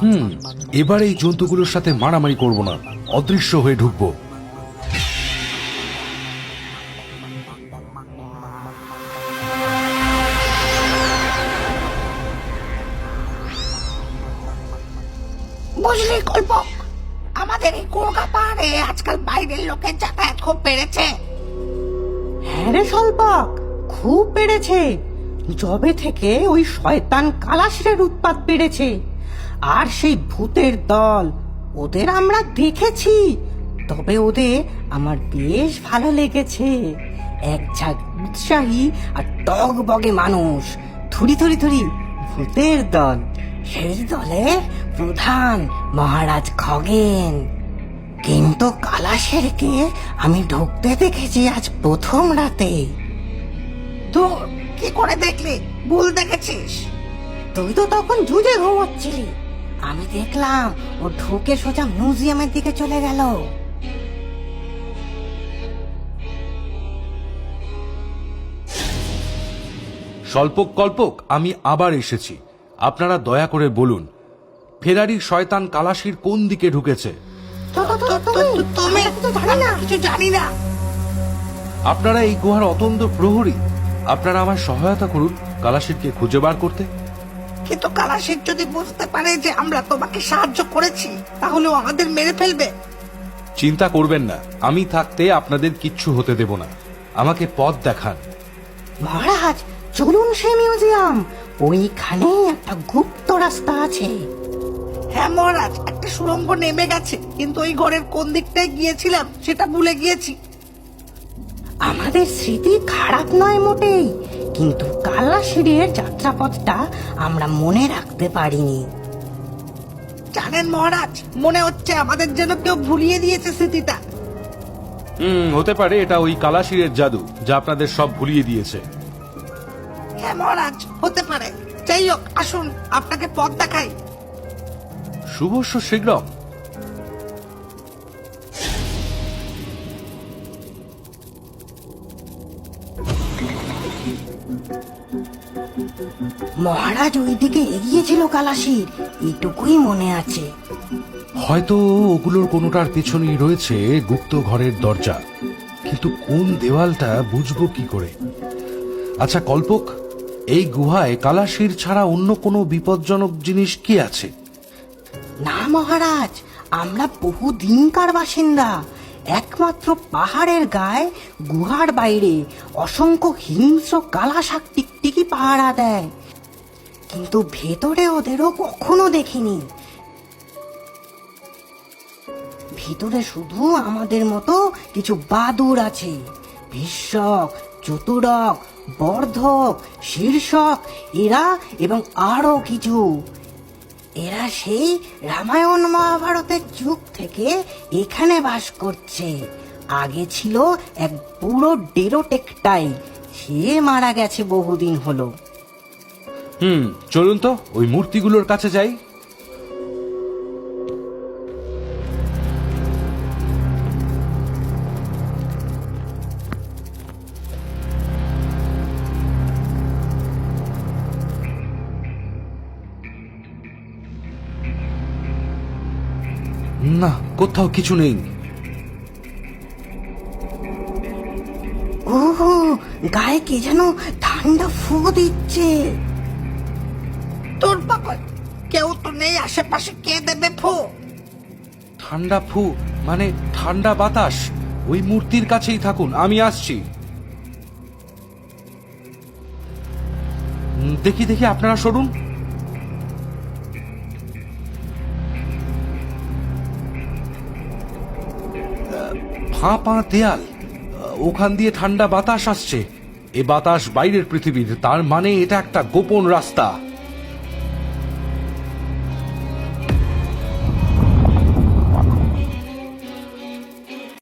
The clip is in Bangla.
হুম এবার এই জন্তুগুলোর সাথে মারামারি করব না। অদৃশ্য হয়ে ঢুকবো। বুঝলি গল্প আমাদের এই কলকা পাহাড়ে আজকাল বাইরের লোকের যাতায়াত খুব বেড়েছে। হ্যাঁ রে স্বল্পক খুব বেড়েছে। জবে থেকে ওই শয়তান কালাশিরের উৎপাত বেড়েছে। আর সেই ভূতের দল, ওদের আমরা দেখেছি। তবে ওদের আমার বেশ ভালো লেগেছে। এক ঝাঁক উৎসাহী আর টক বগে মানুষ। থুরি থুরি থুরি ভূতের দল। সেই দলে প্রধান মহারাজ খগেন। কিন্তু কালাশেরকে আমি ঢুকতে দেখেছি আজ প্রথম রাতে। তো কি করে দেখলি? ভুল দেখেছিস? তুই তো তখন জুজে ঘুমোচ্ছিলি। আমি দেখলাম ও ঢুকে সোজা মিউজিয়ামের দিকে চলে গেল। স্বল্পক কল্পক আমি আবার এসেছি। আপনারা দয়া করে বলুন ফেরারির শয়তান কালাশির কোন দিকে ঢুকেছে? তো- তো- তো- তো- তুমি- তো- তুমি আমি তো জানি না। কিছু জানি না। আপনারা এই গুহার অতন্দ প্রহরী। আপনারা আমার সহায়তা করুন কালাশিরকে খুঁজে বার করতে। কিন্তু কালাশের যদি বুঝতে পারে যে আমরা তোমাকে সাহায্য করেছি তাহলে আমাদের মেরে ফেলবে। চিন্তা করবেন না আমি থাকতে আপনাদের কিচ্ছু হতে দেব না। আমাকে পথ দেখান। মহারাজ চলুন সে মিউজিয়াম। ওইখানে একটা গুপ্ত রাস্তা আছে। হ্যাঁ মহারাজ একটা সুড়ঙ্গ নেমে গেছে কিন্তু ওই ঘরের কোন দিকটায় গিয়েছিলাম সেটা ভুলে গিয়েছি। আমাদের স্মৃতি খারাপ নয় মোটেই কিন্তু কালাশিরের যাত্রাপথটা আমরা মনে রাখতে পারিনি। জানেন মহারাজ মনে হচ্ছে আমাদের যেন কেউ ভুলিয়ে দিয়েছে স্মৃতিটা। হুম হতে পারে এটা ওই কালাশিরের জাদু যা আপনাদের সব ভুলিয়ে দিয়েছে। হ্যাঁ মহারাজ হতে পারে। যাই হোক আসুন আপনাকে পথ দেখাই। শুভস্য শীঘ্রম মহারাজ ওইদিকে এগিয়েছিল কালাশির এটুকুই মনে আছে। হয়তো ওগুলোর কোনোটার পেছনেই রয়েছে গুপ্ত ঘরের দরজা কিন্তু কোন দেওয়ালটা বুঝব কি করে? আচ্ছা কল্পক এই গুহায় কালাশির ছাড়া অন্য কোনো বিপজ্জনক জিনিস কি আছে? না, মহারাজ, আমরা বহু দিনকার বাসিন্দা। একমাত্র পাহাড়ের গায়ে গুহার বাইরে অসংখ্য হিংস্র কালাশাক টিকটিকি পাহারা দেয়। কিন্তু ভেতরে ওদেরও কখনো দেখিনি। ভিতরে শুধু আমাদের মতো কিছু বাদুর আছে। ভীষক চতুরক বর্ধক, শীর্ষক এরা এবং আরও কিছু। এরা সেই রামায়ণ মহাভারতের যুগ থেকে এখানে বাস করছে। আগে ছিল এক পুরো ডেরোটেকটাই সে মারা গেছে বহুদিন হলো। হুম, চলুন তো, ওই মূর্তিগুলোর কাছে যাই। না কোথাও কিছু নেই। ওহো গায়ে কে যেন ঠান্ডা ফু দিচ্ছে। তোর বাবা কেউ তো নেই আশেপাশে কে দেবে ফো? ঠান্ডা ফু মানে ঠান্ডা বাতাস। ওই মূর্তির কাছেই থাকুন আমি আসছি। দেখি দেখি আপনারা সরুন। ফাঁপা দেয়াল ওখান দিয়ে ঠান্ডা বাতাস আসছে। এ বাতাস বাইরের পৃথিবীর, তার মানে এটা একটা গোপন রাস্তা।